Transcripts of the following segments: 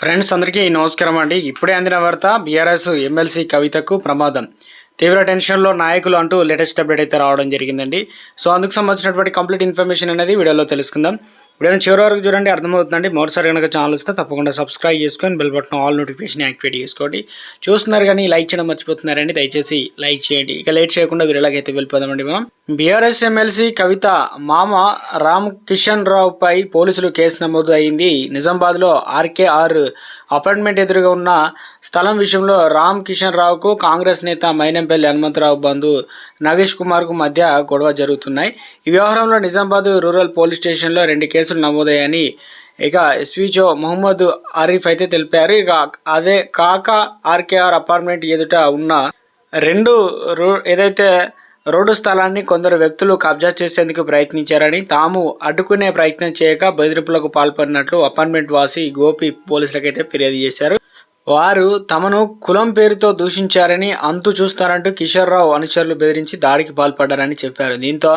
Friends అందరికీ నమస్కారం అండి. ఇప్పుడే అందిన వార్త బీఆర్ఎస్ ఎమ్మెల్సీ కవితకు ప్రమాదం. తీవ్ర టెన్షన్లో నాయకులు అంటూ లేటెస్ట్ అప్డేట్ అయితే రావడం జరిగిందండి. సో అందుకు సంబంధించినటువంటి కంప్లీట్ ఇన్ఫర్మేషన్ అనేది వీడియోలో తెలుసుకుందాం. వీడియోని చివరి వరకు చూడండి అర్థమవుతుందండి. మరోసారి కనుక ఛానల్ వస్తే తప్పకుండా సబ్స్క్రైబ్ చేసుకొని bell button all notification activate చేసుకోండి. చూస్తున్నారు కానీ లైక్ చేయడం మర్చిపోతున్నారండి. దయచేసి లైక్ చేయండి. ఇక లేట్ చేయకుండా వీడియోలోకి అయితే వెళ్ళిపోదామండి మనం. బీఆర్ఎస్ ఎమ్మెల్సీ కవిత మామ రామ్ కిషన్ రావుపై పోలీసులు కేసు నమోదు అయింది నిజామాబాద్లో ఆర్కేఆర్ అపార్ట్మెంట్ ఎదురుగా ఉన్న స్థలం విషయంలో రామ్ కిషన్ రావుకు కాంగ్రెస్ నేత మైనంపల్లి హనుమంతరావు బంధు నాగేష్ కుమార్కు మధ్య గొడవ జరుగుతున్నాయి. ఈ వ్యవహారంలో నిజామాబాద్ రూరల్ పోలీస్ స్టేషన్లో రెండు కేసులు నమోదయ్యాయని. ఇక ఎస్విజో మొహమ్మద్ ఆరిఫ్ అయితే తెలిపారు. ఇక అదే కాక ఆర్కేఆర్ అపార్ట్మెంట్ ఎదుట ఉన్న రెండు రో ఏదైతే రోడ్డు స్థలాన్ని కొందరు వ్యక్తులు కబ్జా చేసేందుకు ప్రయత్నించారని తాము అడ్డుకునే ప్రయత్నం చేయక బెదిరింపులకు పాల్పడినట్లు అపార్ట్మెంట్ వాసి గోపి పోలీసులకైతే ఫిర్యాదు చేశారు. వారు తమను కులం పేరుతో దూషించారని అంతు చూస్తారంటూ కిషోర్ రావు అనుచరులు బెదిరించి దాడికి పాల్పడ్డారని చెప్పారు. దీంతో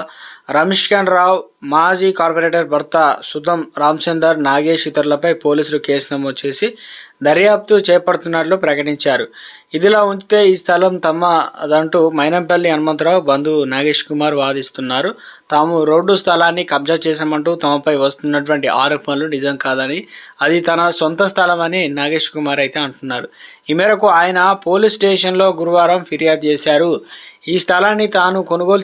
రమేష్ రావు మాజీ కార్పొరేటర్ భర్త సుధం రామచందర్ నాగేష్ ఇతరులపై పోలీసులు కేసు నమోదు చేసి దర్యాప్తు చేపడుతున్నట్లు ప్రకటించారు. ఇదిలా ఉంచితే ఈ స్థలం తమ అదంటూ మైనంపల్లి హనుమంతరావు బంధువు నాగేష్ కుమార్ వాదిస్తున్నారు. తాము రోడ్డు స్థలాన్ని కబ్జా చేశామంటూ తమపై వస్తున్నటువంటి ఆరోపణలు నిజం కాదని అది తన సొంత స్థలమని నాగేష్ కుమార్ అయితే అంటున్నారు. ఈ మేరకు ఆయన పోలీస్ స్టేషన్లో గురువారం ఫిర్యాదు చేశారు. ఈ స్థలాన్ని తాను కొనుగోలు